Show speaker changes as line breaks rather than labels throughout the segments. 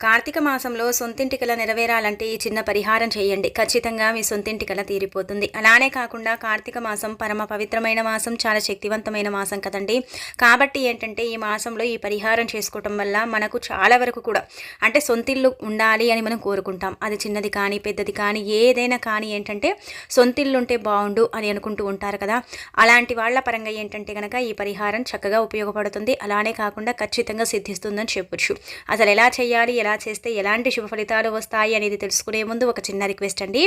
కార్తీక మాసంలో సొంతింటికల నెరవేరాలంటే ఈ చిన్న పరిహారం చేయండి. ఖచ్చితంగా మీ సొంతింటికల తీరిపోతుంది. అలానే కాకుండా కార్తీక మాసం పరమ పవిత్రమైన మాసం చాలా శక్తివంతమైన మాసం కదండి. కాబట్టి ఏంటంటే ఈ మాసంలో ఈ పరిహారం చేసుకోవటం వల్ల మనకు చాలా వరకు కూడా అంటే సొంతిల్లు ఉండాలి అని మనం కోరుకుంటాం. అది చిన్నది కానీ పెద్దది కానీ ఏదైనా కానీ ఏంటంటే సొంతిల్లు ఉంటే బాగుండు అని అనుకుంటూ ఉంటారు కదా. అలాంటి వాళ్ళ పరంగా ఏంటంటే కనుక ఈ పరిహారం చక్కగా ఉపయోగపడుతుంది. అలానే కాకుండా ఖచ్చితంగా సిద్ధిస్తుందని చెప్పొచ్చు. అసలు ఎలా చేయాలి ఎలా చేస్తే ఎలాంటి శుభ ఫలితాలు వస్తాయి అనేది తెలుసుకునే ముందు ఒక చిన్న రిక్వెస్ట్ అండి.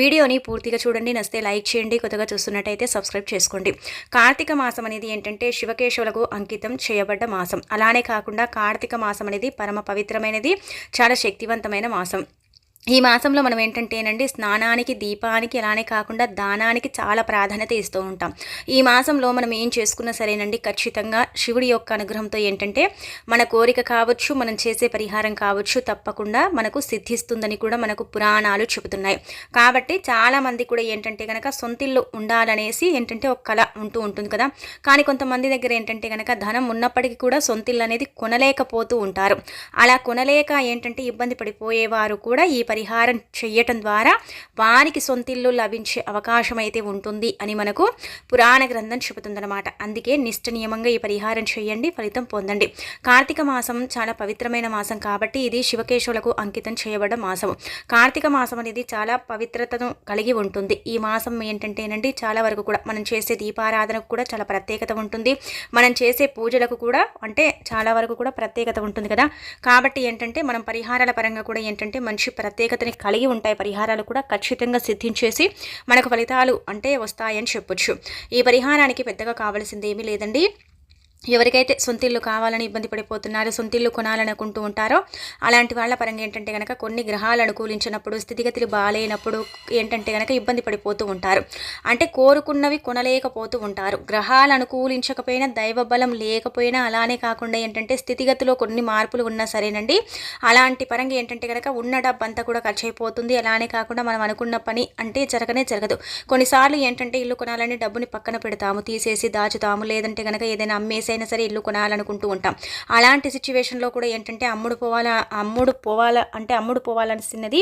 వీడియోని పూర్తిగా చూడండి. నస్తే లైక్ చేయండి. కొత్తగా చూస్తున్నట్టయితే సబ్స్క్రైబ్ చేసుకోండి. కార్తీక మాసం అనేది ఏంటంటే శివకేశవులకు అంకితం చేయబడ్డ మాసం. అలానే కాకుండా కార్తీక మాసం అనేది పరమ పవిత్రమైనది. చాలా శక్తివంతమైన మాసం. ఈ మాసంలో మనం ఏంటంటేనండి స్నానానికి దీపానికి అలానే కాకుండా దానానికి చాలా ప్రాధాన్యత ఇస్తూ ఉంటాం. ఈ మాసంలో మనం ఏం చేసుకున్నా సరేనండి ఖచ్చితంగా శివుడి యొక్క అనుగ్రహంతో ఏంటంటే మన కోరిక కావచ్చు మనం చేసే పరిహారం కావచ్చు తప్పకుండా మనకు సిద్ధిస్తుందని కూడా మనకు పురాణాలు చెబుతున్నాయి. కాబట్టి చాలామంది కూడా ఏంటంటే కనుక సొంతిల్లు ఉండాలనేసి ఏంటంటే ఒక కళ ఉంటూ ఉంటుంది కదా. కానీ కొంతమంది దగ్గర ఏంటంటే కనుక ధనం ఉన్నప్పటికీ కూడా సొంతిల్లు అనేది కొనలేకపోతూ ఉంటారు. అలా కొనలేక ఏంటంటే ఇబ్బంది పడిపోయేవారు కూడా ఈ పరిహారం చేయటం ద్వారా వారికి సొంతిల్లు లభించే అవకాశం అయితే ఉంటుంది అని మనకు పురాణ గ్రంథం చెబుతుందన్నమాట. అందుకే నిష్ట నియమంగా ఈ పరిహారం చేయండి ఫలితం పొందండి. కార్తీక మాసం చాలా పవిత్రమైన మాసం కాబట్టి ఇది శివకేశవులకు అంకితం చేయబడ్డ మాసం కార్తీక మాసం అనేది చాలా పవిత్రతను కలిగి ఉంటుంది. ఈ మాసం ఏంటంటేనండి చాలా వరకు కూడా మనం చేసే దీపారాధనకు కూడా చాలా ప్రత్యేకత ఉంటుంది. మనం చేసే పూజలకు కూడా అంటే చాలా వరకు కూడా ప్రత్యేకత ఉంటుంది కదా. కాబట్టి ఏంటంటే మనం పరిహారాల పరంగా కూడా ఏంటంటే మంచి ప్రత్యేక ప్రత్యేకతని కలిగి ఉంటాయి. పరిహారాలు కూడా ఖచ్చితంగా సిద్ధించేసి మనకు ఫలితాలు అంటే వస్తాయని చెప్పొచ్చు. ఈ పరిహారానికి పెద్దగా కావాల్సింది ఏమీ లేదండి. ఎవరికైతే సొంతిల్లు కావాలని ఇబ్బంది పడిపోతున్నారో సొంతిల్లు కొనాలనుకుంటూ ఉంటారో అలాంటి వాళ్ళ పరంగా ఏంటంటే కనుక కొన్ని గ్రహాలు అనుకూలించినప్పుడు స్థితిగతులు బాగాలేనప్పుడు ఏంటంటే కనుక ఇబ్బంది పడిపోతూ ఉంటారు. అంటే కోరుకున్నవి కొనలేకపోతూ ఉంటారు. గ్రహాలు అనుకూలించకపోయినా దైవ బలం లేకపోయినా అలానే కాకుండా ఏంటంటే స్థితిగతిలో కొన్ని మార్పులు ఉన్నా సరేనండి. అలాంటి పరంగా ఏంటంటే కనుక ఉన్న డబ్బు అంతా కూడా ఖర్చు అయిపోతుంది అలానే కాకుండా మనం అనుకున్న పని అంటే జరగనే జరగదు. కొన్నిసార్లు ఏంటంటే ఇల్లు కొనాలని డబ్బుని పక్కన పెడతాము తీసేసి దాచుతాము. లేదంటే కనుక ఏదైనా అమ్మేసి అయినా సరే ఇల్లు కొనాలనుకుంటూ ఉంటాం. అలాంటి సిచ్యువేషన్లో కూడా ఏంటంటే అమ్ముడు పోవాలా అమ్ముడు పోవాలా అంటే అమ్ముడు పోవాలనిస్తున్నది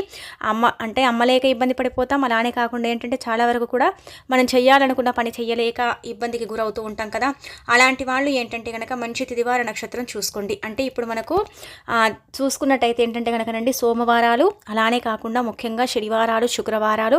అమ్మ అంటే అమ్మలేక ఇబ్బంది పడిపోతాం. అలానే కాకుండా ఏంటంటే చాలా వరకు కూడా మనం చేయాలనుకున్న పని చేయలేక ఇబ్బందికి గురవుతూ ఉంటాం కదా. అలాంటి వాళ్ళు ఏంటంటే కనుక మంచి తిదివార నక్షత్రం చూసుకోండి. అంటే ఇప్పుడు మనకు చూసుకున్నట్టయితే ఏంటంటే కనుకనండి సోమవారాలు అలానే కాకుండా ముఖ్యంగా శనివారాలు శుక్రవారాలు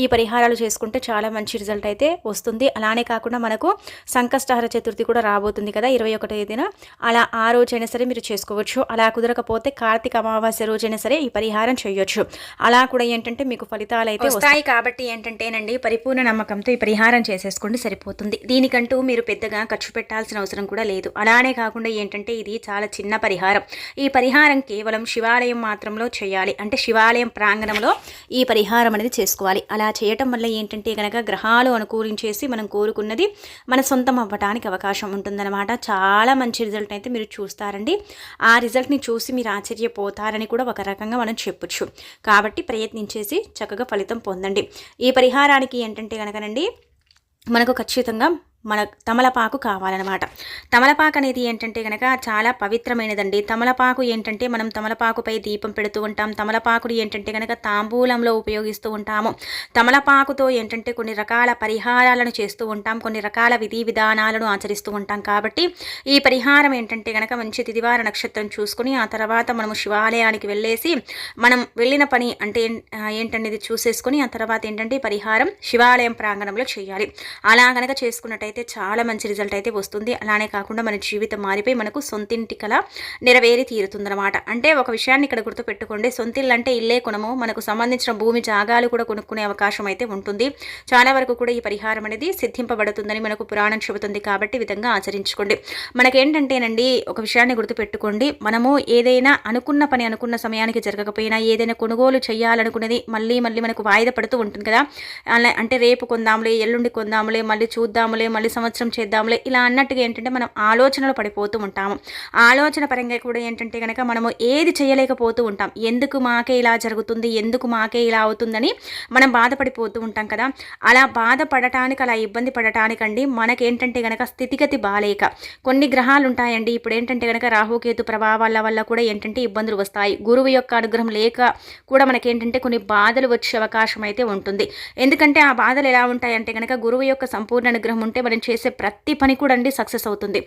ఈ పరిహారాలు చేసుకుంటే చాలా మంచి రిజల్ట్ అయితే వస్తుంది. అలానే కాకుండా మనకు సంకష్టహర చతుర్థి కూడా రాబోతుంది ఉంది కదా ఇరవై ఒకటో తేదీన. అలా ఆ రోజైనా సరే మీరు చేసుకోవచ్చు. అలా కుదరకపోతే కార్తీక అమావాస్య రోజైనా సరే ఈ పరిహారం చేయొచ్చు. అలా కూడా ఏంటంటే మీకు ఫలితాలు అయితే వస్తాయి. కాబట్టి ఏంటంటేనండి పరిపూర్ణ నమ్మకంతో ఈ పరిహారం చేసేసుకోండి సరిపోతుంది. దీనికంటూ మీరు పెద్దగా ఖర్చు పెట్టాల్సిన అవసరం కూడా లేదు. అలానే కాకుండా ఏంటంటే ఇది చాలా చిన్న పరిహారం. ఈ పరిహారం కేవలం శివాలయం మాత్రంలో చేయాలి. అంటే శివాలయం ప్రాంగణంలో ఈ పరిహారం అనేది చేసుకోవాలి. అలా చేయటం వల్ల ఏంటంటే కనుక గ్రహాలు అనుకూలించేసి మనం కోరుకున్నది మన సొంతం అవ్వడానికి అవకాశం ఉంటుందన్నమాట. అనమాట చాలా మంచి రిజల్ట్ అయితే మీరు చూస్తారండి. ఆ రిజల్ట్ని చూసి మీరు ఆశ్చర్యపోతారని కూడా ఒక రకంగా మనం చెప్పొచ్చు. కాబట్టి ప్రయత్నించేసి చక్కగా ఫలితం పొందండి. ఈ పరిహారానికి ఏంటంటే కనుకనండి మనకు ఖచ్చితంగా మన తమలపాకు కావాలన్నమాట. తమలపాకు అనేది ఏంటంటే కనుక చాలా పవిత్రమైనదండి. తమలపాకు ఏంటంటే మనం తమలపాకుపై దీపం పెడుతూ ఉంటాం. తమలపాకుని ఏంటంటే కనుక తాంబూలంలో ఉపయోగిస్తూ ఉంటాము. తమలపాకుతో ఏంటంటే కొన్ని రకాల పరిహారాలను చేస్తూ ఉంటాం. కొన్ని రకాల విధి విధానాలను ఆచరిస్తూ ఉంటాం. కాబట్టి ఈ పరిహారం ఏంటంటే కనుక మంచి తిదివార నక్షత్రం చూసుకుని ఆ తర్వాత మనము శివాలయానికి వెళ్ళేసి మనం వెళ్ళిన పని అంటే ఏంటనేది చూసేసుకొని ఆ తర్వాత ఏంటంటే పరిహారం శివాలయం ప్రాంగణంలో చేయాలి. అలా కనుక చేసుకున్నట్టయితే అయితే చాలా మంచి రిజల్ట్ అయితే వస్తుంది. అలానే కాకుండా మన జీవితం మారిపోయి మనకు సొంతింటి కల నెరవేరి తీరుతుందనమాట అంటే ఒక విషయాన్ని ఇక్కడ గుర్తుపెట్టుకోండి. సొంతిల్లు అంటే ఇల్లే కొనము. మనకు సంబంధించిన భూమి జాగాలు కూడా కొనుక్కునే అవకాశం అయితే ఉంటుంది. చాలా వరకు కూడా ఈ పరిహారం అనేది సిద్ధింపబడుతుందని మనకు పురాణం చెబుతుంది కాబట్టి విధంగా ఆచరించుకోండి. మనకేంటంటేనండి ఒక విషయాన్ని గుర్తుపెట్టుకోండి. మనము ఏదైనా అనుకున్న పని అనుకున్న సమయానికి జరగకపోయినా ఏదైనా కొనుగోలు చేయాలనుకున్నది మళ్ళీ మళ్ళీ మనకు వాయిదా పడుతూ ఉంటుంది కదా. అంటే రేపు కొందాములే ఎల్లుండి కొందాములే మళ్ళీ చూద్దాములే మళ్ళీ సంవత్సరం చేద్దాంలే. ఇలా అన్నట్టుగా ఏంటంటే మనం ఆలోచనలు పడిపోతూ ఉంటాము. ఆలోచన పరంగా కూడా ఏంటంటే కనుక మనము ఏది చేయలేకపోతూ ఉంటాం. ఎందుకు మాకే ఇలా జరుగుతుంది? ఎందుకు మాకే ఇలా అవుతుందని మనం బాధపడిపోతూ ఉంటాం కదా. అలా బాధపడటానికి అలా ఇబ్బంది పడటానికండి మనకేంటంటే కనుక స్థితిగతి బాలేక. కొన్ని గ్రహాలు ఉంటాయండి. ఇప్పుడు ఏంటంటే కనుక రాహుకేతు ప్రభావాల వల్ల కూడా ఏంటంటే ఇబ్బందులు వస్తాయి. గురువు యొక్క అనుగ్రహం లేక కూడా మనకేంటంటే కొన్ని బాధలు వచ్చే అవకాశం అయితే ఉంటుంది. ఎందుకంటే ఆ బాధలు ఎలా ఉంటాయంటే కనుక గురువు యొక్క సంపూర్ణ అనుగ్రహం ఉంటే మనం చేసే ప్రతి పని కూడా అండి సక్సెస్ అవుతుంది.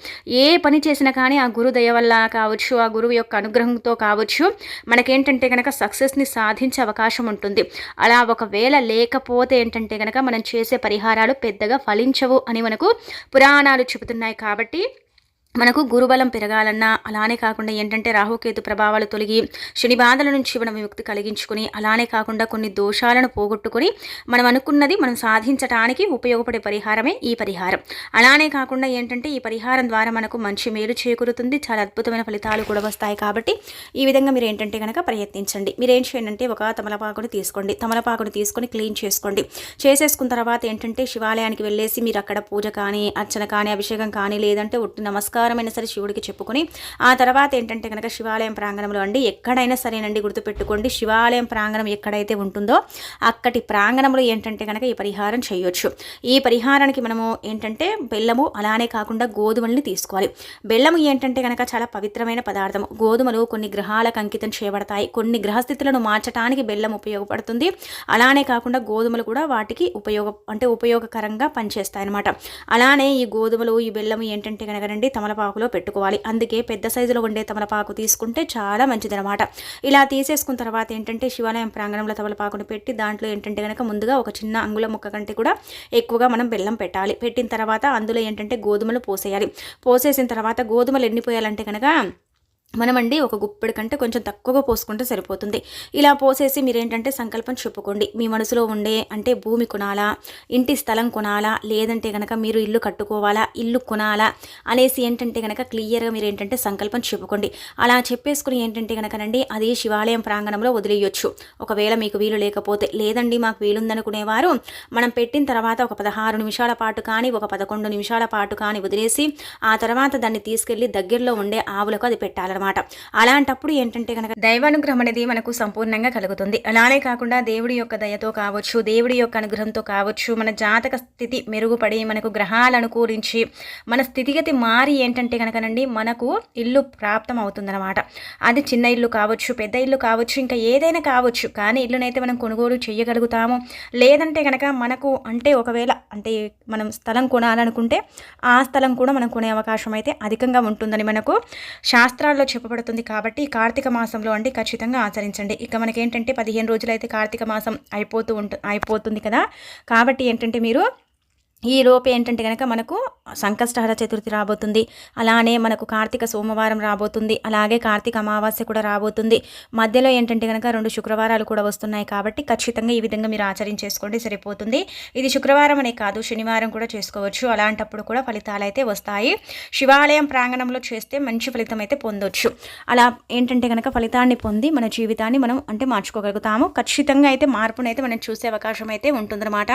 ఏ పని చేసినా కానీ ఆ గురు దయ వల్ల కావచ్చు ఆ గురువు యొక్క అనుగ్రహంతో కావచ్చు మనకేంటంటే కనుక సక్సెస్ని సాధించే అవకాశం ఉంటుంది. అలా ఒకవేళ లేకపోతే ఏంటంటే కనుక మనం చేసే పరిహారాలు పెద్దగా ఫలించవు అని మనకు పురాణాలు చెబుతున్నాయి కాబట్టి మనకు గురుబలం పెరగాలన్నా అలానే కాకుండా ఏంటంటే రాహుకేతు ప్రభావాలు తొలగి శని బాధల నుంచి మనం విముక్తి కలిగించుకుని అలానే కాకుండా కొన్ని దోషాలను పోగొట్టుకొని మనం అనుకున్నది మనం సాధించడానికి ఉపయోగపడే పరిహారమే ఈ పరిహారం. అలానే కాకుండా ఏంటంటే ఈ పరిహారం ద్వారా మనకు మంచి మేలు చేకూరుతుంది చాలా అద్భుతమైన ఫలితాలు కూడా వస్తాయి కాబట్టి ఈ విధంగా మీరు ఏంటంటే కనుక ప్రయత్నించండి. మీరు ఏం చేయండి ఒక తమలపాకును తీసుకోండి. తమలపాకును తీసుకొని క్లీన్ చేసుకోండి. చేసేసుకున్న తర్వాత ఏంటంటే శివాలయానికి వెళ్ళేసి మీరు అక్కడ పూజ కానీ అర్చన కానీ అభిషేకం కానీ లేదంటే ఒట్టి నమస్కారం ఆహారమైనా సరే శివుడికి చెప్పుకొని ఆ తర్వాత ఏంటంటే కనుక శివాలయం ప్రాంగణంలో అండి ఎక్కడైనా సరేనండి గుర్తుపెట్టుకోండి శివాలయం ప్రాంగణం ఎక్కడైతే ఉంటుందో అక్కడి ప్రాంగణంలో ఏంటంటే కనుక ఈ పరిహారం చేయొచ్చు. ఈ పరిహారానికి మనము ఏంటంటే బెల్లము అలానే కాకుండా గోధుమల్ని తీసుకోవాలి. బెల్లము ఏంటంటే కనుక చాలా పవిత్రమైన పదార్థం గోధుమలు కొన్ని గ్రహాలకు అంకితం చేయబడతాయి. కొన్ని గ్రహస్థితులను మార్చడానికి బెల్లం ఉపయోగపడుతుంది. అలానే కాకుండా గోధుమలు కూడా వాటికి ఉపయోగ అంటే ఉపయోగకరంగా పనిచేస్తాయి అనమాట అలానే ఈ గోధుమలు ఈ బెల్లము ఏంటంటే కనుక తమల తమలపాకులో పెట్టుకోవాలి. అందుకే పెద్ద సైజులో ఉండే తమలపాకు తీసుకుంటే చాలా మంచిదనమాట ఇలా తీసేసుకున్న తర్వాత ఏంటంటే శివాలయం ప్రాంగణంలో తమలపాకును పెట్టి దాంట్లో ఏంటంటే కనుక ముందుగా ఒక చిన్న అంగుళం ముక్క కంటే కూడా ఎక్కువగా మనం బెల్లం పెట్టాలి. పెట్టిన తర్వాత అందులో ఏంటంటే గోధుమలు పోసేయాలి. పోసేసిన తర్వాత గోధుమలు ఎండిపోయాలంటే కనుక మనమండి ఒక గుప్పెడు కంటే కొంచెం తక్కువగా పోసుకుంటే సరిపోతుంది. ఇలా పోసేసి మీరేంటంటే సంకల్పం చెప్పుకోండి. మీ మనసులో ఉండే అంటే భూమి కొనాలా ఇంటి స్థలం కొనాలా లేదంటే కనుక మీరు ఇల్లు కట్టుకోవాలా ఇల్లు కొనాలా అనేసి ఏంటంటే కనుక క్లియర్గా మీరు ఏంటంటే సంకల్పం చెప్పుకోండి. అలా చెప్పేసుకుని ఏంటంటే కనుకనండి అది శివాలయం ప్రాంగణంలో వదిలేయొచ్చు. ఒకవేళ మీకు వీలు లేకపోతే లేదండి మాకు వీలుందనుకునేవారు మనం పెట్టిన తర్వాత ఒక పదహారు నిమిషాల పాటు కానీ ఒక పదకొండు నిమిషాల పాటు కానీ వదిలేసి ఆ తర్వాత దాన్ని తీసుకెళ్ళి దగ్గరలో ఉండే ఆవులకు అది పెట్టాలన్నమాట. అనమాట అలాంటప్పుడు ఏంటంటే కనుక దైవానుగ్రహం అనేది మనకు సంపూర్ణంగా కలుగుతుంది. అలానే కాకుండా దేవుడి యొక్క దయతో కావచ్చు దేవుడి యొక్క అనుగ్రహంతో కావచ్చు మన జాతక స్థితి మెరుగుపడి మనకు గ్రహాలు అనుకూలించి మన స్థితిగతి మారి ఏంటంటే కనుకనండి మనకు ఇల్లు ప్రాప్తం అవుతుందన్నమాట. అది చిన్న ఇల్లు కావచ్చు పెద్ద ఇల్లు కావచ్చు ఇంకా ఏదైనా కావచ్చు కానీ ఇల్లునైతే మనం కొనుగోలు చేయగలుగుతాము లేదంటే కనుక మనకు అంటే ఒకవేళ అంటే మనం స్థలం కొనాలనుకుంటే ఆ స్థలం కూడా మనం కొనే అవకాశం అయితే అధికంగా ఉంటుందని మనకు శాస్త్రాల్లో చెప్పబడుతుంది కాబట్టి కార్తీక మాసంలో అండి ఖచ్చితంగా ఆచరించండి. ఇక మనకేంటంటే పదిహేను రోజులైతే కార్తీక మాసం అయిపోతూ ఉంటు అయిపోతుంది కదా. కాబట్టి ఏంటంటే మీరు ఈ లోపు ఏంటంటే కనుక మనకు సంకష్టహర చతుర్థి రాబోతుంది. అలానే మనకు కార్తీక సోమవారం రాబోతుంది. అలాగే కార్తీక అమావాస్య కూడా రాబోతుంది. మధ్యలో ఏంటంటే కనుక రెండు శుక్రవారాలు కూడా వస్తున్నాయి కాబట్టి ఖచ్చితంగా ఈ విధంగా మీరు ఆచరించేసుకోండి సరిపోతుంది. ఇది శుక్రవారం అనే కాదు శనివారం కూడా చేసుకోవచ్చు. అలాంటప్పుడు కూడా ఫలితాలు అయితే వస్తాయి. శివాలయం ప్రాంగణంలో చేస్తే మంచి ఫలితం అయితే పొందొచ్చు. అలా ఏంటంటే కనుక ఫలితాన్ని పొంది మన జీవితాన్ని మనం అంటే మార్చుకోగలుగుతాము. ఖచ్చితంగా అయితే మార్పునైతే మనం చూసే అవకాశం అయితే ఉంటుందన్నమాట.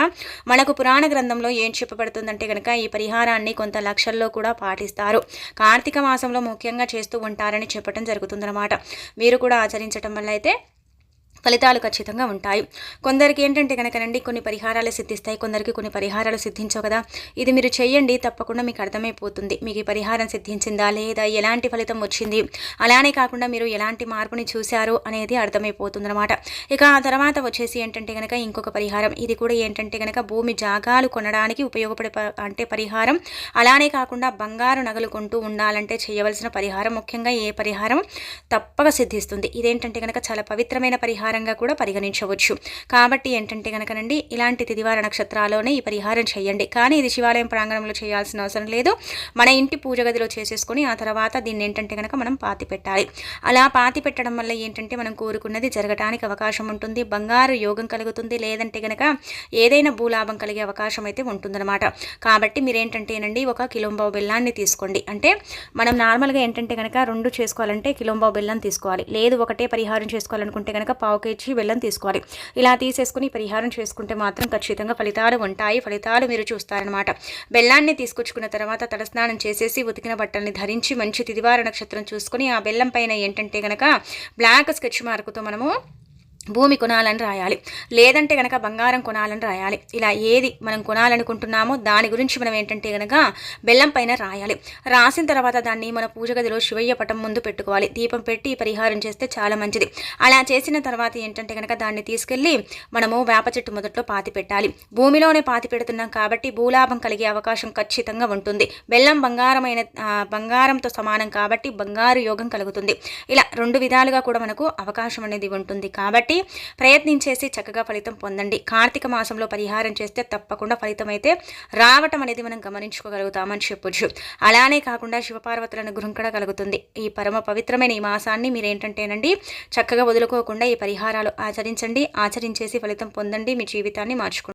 మనకు పురాణ గ్రంథంలో ఏం చెప్పబడుతుందంటే కనుక ఈ పరిహారాన్ని కొంత లక్షల్లో కూడా పాటిస్తారు. కార్తీక మాసంలో ముఖ్యంగా చేస్తూ ఉంటారని చెప్పడం జరుగుతుందన్నమాట. మీరు కూడా ఆచరించడం వల్ల అయితే ఫలితాలు ఖచ్చితంగా ఉంటాయి. కొందరికి ఏంటంటే కనుకనండి కొన్ని పరిహారాలు సిద్ధిస్తాయి కొందరికి కొన్ని పరిహారాలు సిద్ధించవు కదా. ఇది మీరు చేయండి తప్పకుండా మీకు అర్థమైపోతుంది. మీకు ఈ పరిహారం సిద్ధించిందా లేదా ఎలాంటి ఫలితం వచ్చింది అలానే కాకుండా మీరు ఎలాంటి మార్పుని చూశారు అనేది అర్థమైపోతుంది అనమాట ఇక ఆ తర్వాత వచ్చేసి ఏంటంటే కనుక ఇంకొక పరిహారం. ఇది కూడా ఏంటంటే కనుక భూమి జాగాలు కొనడానికి ఉపయోగపడే అంటే పరిహారం. అలానే కాకుండా బంగారు నగలు కొంటూ ఉండాలంటే చేయవలసిన పరిహారం ముఖ్యంగా ఏ పరిహారం తప్పక సిద్ధిస్తుంది. ఇదేంటంటే కనుక చాలా పవిత్రమైన పరిహారం. పరిహారంగా కూడా పరిగణించవచ్చు. కాబట్టి ఏంటంటే కనుకనండి ఇలాంటి తిదివార నక్షత్రాల్లోనే ఈ పరిహారం చేయండి. కానీ ఇది శివాలయం ప్రాంగణంలో చేయాల్సిన అవసరం లేదు. మన ఇంటి పూజ గదిలో చేసేసుకొని ఆ తర్వాత దీన్ని ఏంటంటే కనుక మనం పాతి పెట్టాలి. అలా పాతి పెట్టడం వల్ల ఏంటంటే మనం కోరుకున్నది జరగటానికి అవకాశం ఉంటుంది. బంగారు యోగం కలుగుతుంది. లేదంటే కనుక ఏదైనా భూలాభం కలిగే అవకాశం అయితే ఉంటుందన్నమాట. కాబట్టి మీరేంటంటేనండి ఒక కిలోంబావు బెల్లాన్ని తీసుకోండి. అంటే మనం నార్మల్గా ఏంటంటే కనుక రెండు చేసుకోవాలంటే కిలోంబావు బెల్లం తీసుకోవాలి. లేదు ఒకటే పరిహారం చేసుకోవాలనుకుంటే కనుక పావు కేజీ బెల్లం తీసుకోవాలి. ఇలా తీసేసుకుని పరిహారం చేసుకుంటే మాత్రం ఖచ్చితంగా ఫలితాలు ఉంటాయి. ఫలితాలు మీరు చూస్తారనమాట బెల్లాన్ని తీసుకొచ్చుకున్న తర్వాత తలస్నానం చేసేసి ఉతికిన బట్టల్ని ధరించి మంచి తిదివార నక్షత్రం చూసుకుని ఆ బెల్లం పైన ఏంటంటే గనక బ్లాక్ స్కెచ్ మార్కుతో మనము భూమి కొనాలని రాయాలి. లేదంటే కనుక బంగారం కొనాలని రాయాలి. ఇలా ఏది మనం కొనాలనుకుంటున్నామో దాని గురించి మనం ఏంటంటే కనుక బెల్లం పైన రాయాలి. రాసిన తర్వాత దాన్ని మన పూజ గదిలో శివయ్య పటం ముందు పెట్టుకోవాలి. దీపం పెట్టి పరిహారం చేస్తే చాలా మంచిది. అలా చేసిన తర్వాత ఏంటంటే కనుక దాన్ని తీసుకెళ్ళి మనము వేప చెట్టు మొదట్లో పాతి పెట్టాలి. భూమిలోనే పాతి పెడుతున్నాం కాబట్టి భూలాభం కలిగే అవకాశం ఖచ్చితంగా ఉంటుంది. బెల్లం బంగారమైన బంగారంతో సమానం కాబట్టి బంగారు యోగం కలుగుతుంది. ఇలా రెండు విధాలుగా కూడా మనకు అవకాశం అనేది ఉంటుంది. కాబట్టి కాబట్టి ప్రయత్నించేసి చక్కగా ఫలితం పొందండి. కార్తీక మాసంలో పరిహారం చేస్తే తప్పకుండా ఫలితం అయితే రావటం అనేది మనం గమనించుకోగలుగుతామని చెప్పొచ్చు. అలానే కాకుండా శివపార్వతుల అనుగ్రహం కూడా కలుగుతుంది ఈ పరమ పవిత్రమైన ఈ మాసాన్ని మీరేంటంటేనండి చక్కగా వదులుకోకుండా ఈ పరిహారాలు ఆచరించండి ఆచరించేసి ఫలితం పొందండి మీ జీవితాన్ని మార్చుకోండి